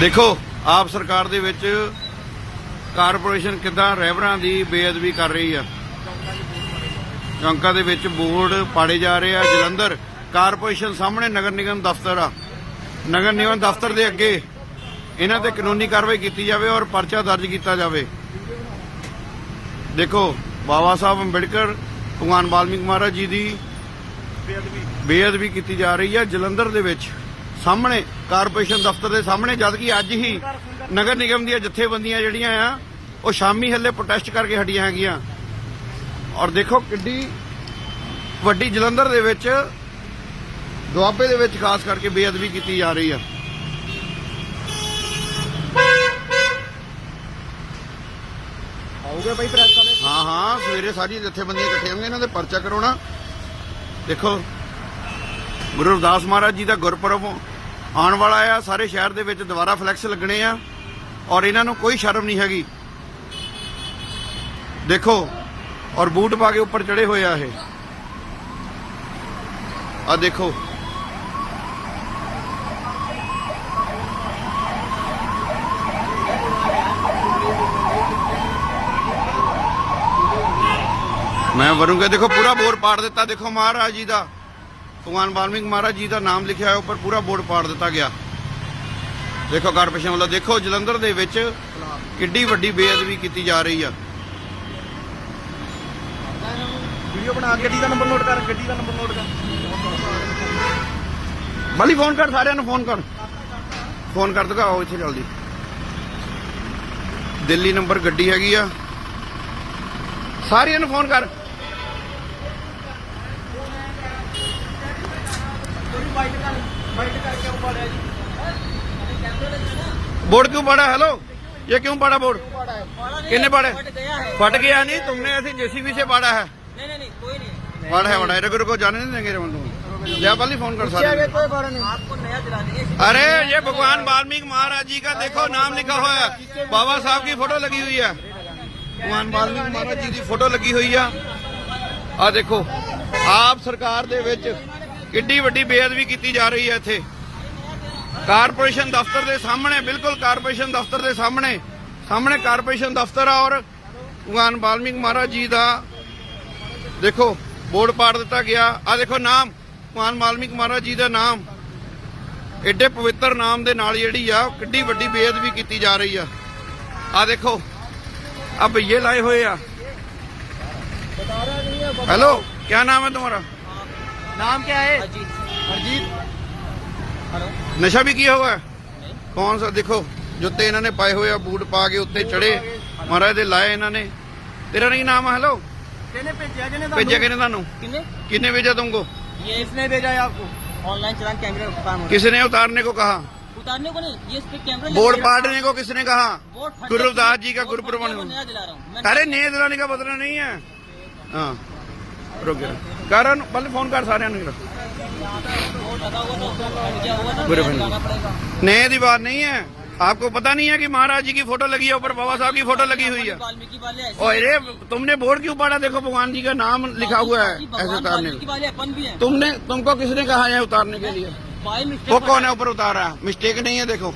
ਦੇਖੋ, ਆਪ ਸਰਕਾਰ ਦੇ ਵਿੱਚ ਕਾਰਪੋਰੇਸ਼ਨ ਕਿਦਾਂ ਰਹਿਬਰਾਂ ਦੀ ਬੇਅਦਬੀ ਕਰ ਰਹੀ ਆ? ਚੌਂਕਾਂ ਦੇ ਵਿੱਚ ਬੋਰਡ ਪਾੜੇ ਜਾ ਰਹੇ ਆ, ਜਲੰਧਰ। ਕਾਰਪੋਰੇਸ਼ਨ ਸਾਹਮਣੇ ਨਗਰ ਨਿਗਮ ਦਫ਼ਤਰ ਆ। ਨਗਰ ਨਿਗਮ ਦਫ਼ਤਰ ਦੇ ਅੱਗੇ ਇਹਨਾਂ ਤੇ ਕਾਨੂੰਨੀ ਕਾਰਵਾਈ ਕੀਤੀ ਜਾਵੇ ਔਰ ਪਰਚਾ ਦਰਜ ਕੀਤਾ ਜਾਵੇ। ਦੇਖੋ, ਬਾਬਾ ਸਾਹਿਬ ਅੰਬੇਡਕਰ ਭਗਵਾਨ ਵਾਲਮੀਕ ਮਹਾਰਾਜ ਜੀ ਦੀ ਬੇਅਦਬੀ। ਕੀਤੀ ਜਾ ਰਹੀ ਹੈ। ਜਲੰਧਰ ਦੇ ਵਿੱਚ ਸਾਹਮਣੇ ਕਾਰਪੋਰੇਸ਼ਨ ਦਫ਼ਤਰ ਦੇ ਸਾਹਮਣੇ ਜਦ ਕਿ ਅੱਜ ਹੀ ਨਗਰ ਨਿਗਮ ਦੀਆਂ ਜਥੇਬੰਦੀਆਂ ਜਿਹੜੀਆਂ ਆ ਉਹ ਸ਼ਾਮੀ ਹੱਲੇ ਪ੍ਰੋਟੈਸਟ ਕਰਕੇ ਹਟੀਆਂ ਹੈਗੀਆਂ। ਔਰ ਦੇਖੋ ਕਿੱਡੀ ਵੱਡੀ ਜਲੰਧਰ ਦੇ ਵਿੱਚ ਦੁਆਬੇ ਦੇ ਵਿੱਚ ਖਾਸ ਕਰਕੇ ਬੇਅਦਬੀ ਕੀਤੀ ਜਾ ਰਹੀ ਆ। ਆਉਗੇ ਬਾਈ ਪ੍ਰੈਸ ਵਾਲੇ। ਹਾਂ ਹਾਂ, ਸਵੇਰੇ ਸਾਰੀ ਜਥੇਬੰਦੀਆਂ ਇਕੱਠੇ ਹੋਣਗੇ ਇਹਨਾਂ ਦੇ ਪਰਚਾ ਕਰਾਉਣਾ। ਦੇਖੋ, ਗੁਰੂ ਰਵਿਦਾਸ ਮਹਾਰਾਜ ਜੀ ਦਾ ਗੁਰਪੁਰਬ ਆਉਣ ਵਾਲਾ ਆ, ਸਾਰੇ ਸ਼ਹਿਰ ਦੇ ਵਿੱਚ ਦੁਬਾਰਾ ਫਲੈਕਸ ਲੱਗਣੇ ਆ, ਔਰ ਇਹਨਾਂ ਨੂੰ ਕੋਈ ਸ਼ਰਮ ਨਹੀਂ ਹੈਗੀ। ਦੇਖੋ, ਔਰ ਬੂਟ ਪਾ ਕੇ ਉੱਪਰ ਚੜੇ ਹੋਏ ਆ ਇਹ। ਆ ਦੇਖੋ ਮੈਂ ਵਰੂੰਗਾ ਦੇਖੋ ਪੂਰਾ ਬੋਰਡ ਪਾੜ ਦਿੱਤਾ ਦੇਖੋ ਮਹਾਰਾਜ ਜੀ ਦਾ। ਭਗਵਾਨ ਵਾਲਮੀਕ ਮਹਾਰਾਜ ਜੀ ਦਾ ਨਾਮ ਲਿਖਿਆ ਹੋਇਆ ਉੱਪਰ ਪੂਰਾ ਬੋਰਡ ਪਾੜ ਦਿੱਤਾ ਗਿਆ। ਦੇਖੋ ਕਾਰਪੋਰੇਸ਼ਨ ਵੱਲੋਂ ਦੇਖੋ ਜਲੰਧਰ ਦੇ ਵਿੱਚ ਕਿੱਡੀ ਵੱਡੀ ਬੇਅਦਬੀ ਕੀਤੀ ਜਾ ਰਹੀ ਆ। ਵੀਡੀਓ ਬਣਾ ਗੱਡੀ ਦਾ ਨੰਬਰ ਨੋਟ ਕਰ ਗੱਡੀ ਦਾ ਨੰਬਰ ਨੋਟ ਕਰ। ਮਲੀ ਫੋਨ ਕਰ ਸਾਰਿਆਂ ਨੂੰ ਫੋਨ ਕਰ। ਫੋਨ ਕਰ ਦਗਾ ਆਓ ਇੱਥੇ ਜਲਦੀ। ਦਿੱਲੀ ਨੰਬਰ ਗੱਡੀ ਹੈਗੀ ਆ। ਸਾਰਿਆਂ ਨੂੰ ਫੋਨ ਕਰ ਥੋੜੀ ਬਾਈਟ ਕਰ ਬਾਈਟ ਕਰਕੇ ਉਹ ਪਾੜਿਆ ਜੀ बोर्ड क्यों पड़ा हेलो ये क्यों पड़ा बोर्ड ਪਾੜਾ ਹੈ किन्ने पड़े फट गया है फट गया नहीं तुमने ऐसे जेसीबी से पड़ा है नहीं नहीं नहीं कोई नहीं पड़ा है बड़ा है रुको रुको जाने नहीं देंगे रेवन तुम या वाली फोन कर ਪਿੱਛੇ ਆ सारे ਗਏ ਕੋਈ ਪਾੜਾ नहीं आपको नया दिला देंगे अरे ये भगवान वाल्मीकि महाराज जी का देखो नाम लिखा हुआ है बाबा साहब की फोटो लगी हुई है भगवान वाल्मीकि महाराज जी की फोटो ਲੱਗੀ ਹੋਈ ਆ ਆ ਦੇਖੋ ਆਪ ਸਰਕਾਰ ਦੇ ਵਿੱਚ ਕਿੱਡੀ ਵੱਡੀ ਬੇਅਦਬੀ ਕੀਤੀ ਜਾ ਰਹੀ ਹੈ ਇੱਥੇ ਕਾਰਪੋਰੇਸ਼ਨ ਦਫ਼ਤਰ ਦੇ ਸਾਹਮਣੇ ਬਿਲਕੁਲ ਕਾਰਪੋਰੇਸ਼ਨ ਦਫ਼ਤਰ ਦੇ ਸਾਹਮਣੇ ਸਾਹਮਣੇ ਕਾਰਪੋਰੇਸ਼ਨ ਦਫ਼ਤਰ ਆ ਔਰ ਭਗਵਾਨ ਵਾਲਮੀਕ ਮਹਾਰਾਜ ਜੀ ਦਾ ਦੇਖੋ ਬੋਰਡ ਪਾੜ ਦਿੱਤਾ ਗਿਆ ਆ ਦੇਖੋ ਨਾਮ ਭਗਵਾਨ ਵਾਲਮੀਕ ਮਹਾਰਾਜ ਜੀ ਦਾ ਨਾਮ ਐਡੇ ਪਵਿੱਤਰ ਨਾਮ ਦੇ ਨਾਲ ਜਿਹੜੀ ਆ ਉਹ ਕਿੱਡੀ ਵੱਡੀ ਬੇਅਦਬੀ ਕੀਤੀ ਜਾ ਰਹੀ ਆ ਆ ਦੇਖੋ ਆ ਭਈਏ ਲਾਏ ਹੋਏ ਆ हेलो क्या नाम है तुम्हारा नाम क्या है अजीत अरजीत हेलो ਨਸ਼ਾ ਵੀ ਕੀ ਹੋਇਆ ਕੌਣ ਸਾ ਦੇਖੋ ਜੁੱਤੇ ਇਹਨਾਂ ਨੇ ਪਾਏ ਹੋਏ ਆ ਬੂਟ ਪਾ ਕੇ ਉੱਤੇ ਚੜੇ ਮਹਾਰਾਜ ਦੇ ਲਾਏ ਇਹਨਾਂ ਨੇ ਤੇਰਾ ਨਹੀਂ ਨਾਮ ਹੈ ਹੈਲੋ किन्ने भेजा जिन्हें ਭੇਜਿਆ ਕਿਨੇ ਤੁਹਾਨੂੰ किन्ने किन्ने भेजा तुमको ये किसने भेजा है आपको ऑनलाइन चलान कैमरे का काम हो रहा किसने उतारने को कहा है उतारने को नहीं ये इस पे कैमरे बोर्ड पाड़ने को किसने कहा बोर्ड फट गुरु गया। रविदास जी का बोर्ड गुरुपुरब फट गया, वो मनाओ। नया दिला रहा हूँ मैं अरे नींद दिलाने का बदला नहीं है हाँ कारण पहले फ़ोन कर सारे ਨੂੰ। बात नहीं है आपको पता नहीं है कि महाराज जी की फ़ोटो लगी है ऊपर बाबा साहब की फ़ोटो लगी हुई है और अरे तुमने बोर्ड क्यों पढ़ा देखो भगवान जी का नाम लिखा हुआ है ऐसे उतारने तुमने तुमको किसने कहा है उतारने के लिए वो कौन है ऊपर उतार रहा है मिस्टेक नहीं है देखो